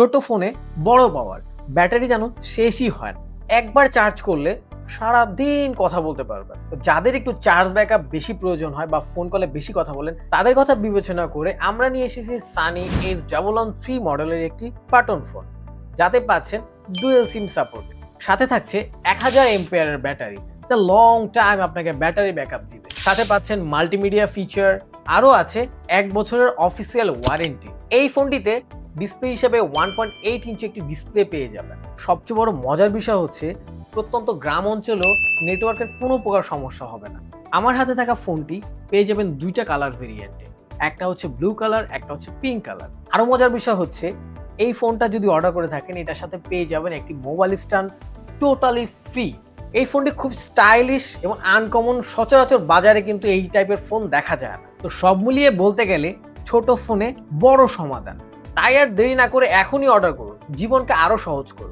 ছোট ফোনে বড় পাওয়ার। ব্যাটারি যেন শেষই হয় না। একবার চার্জ করলে সারা দিন কথা বলতে পারবেন যাদের একটু চার্জ ব্যাকআপ বেশি প্রয়োজন হয় বা ফোন কলে বেশি কথা বলেন, তাদের কথা বিবেচনা করে আমরা নিয়ে এসেছি Sunny S double on three মডেলের একটি বাটন ফোন যাতে পাচ্ছেন ডুয়েল সিম সাপোর্ট সাথে থাকছে এক হাজার এমপিয়ারের ব্যাটারি। তা লং টাইম আপনাকে ব্যাটারি ব্যাকআপ দিবে। সাথে পাচ্ছেন মাল্টিমিডিয়া ফিচার আরও আছে এক বছরের অফিসিয়াল ওয়ারেন্টি এই ফোনটিতে ডিসপ্লে হিসেবে ওয়ান পয়েন্ট এইট ইঞ্চি একটি ডিসপ্লে পেয়ে যাবেন। সবচেয়ে বড় মজার বিষয় হচ্ছে, প্রত্যন্ত গ্রাম অঞ্চলেও নেটওয়ার্কের কোনো প্রকার সমস্যা হবে না। আমার হাতে থাকা ফোনটি পেয়ে যাবেন দুইটা কালার ভেরিয়েন্টে একটা হচ্ছে ব্লু কালার একটা হচ্ছে পিঙ্ক কালার আরও মজার বিষয় হচ্ছে, এই ফোনটা যদি অর্ডার করে থাকেন, এটার সাথে পেয়ে যাবেন একটি মোবাইল স্ট্যান্ড টোটালি ফ্রি এই ফোনটি খুব স্টাইলিশ এবং আনকমন সচরাচর বাজারে কিন্তু এই টাইপের ফোন দেখা যায় না। তো সব মিলিয়ে বলতে গেলে, ছোট ফোনে বড় সমাধান। তাই আর দেরি না করে এখনই অর্ডার করুন। জীবনকে আরও সহজ করুন।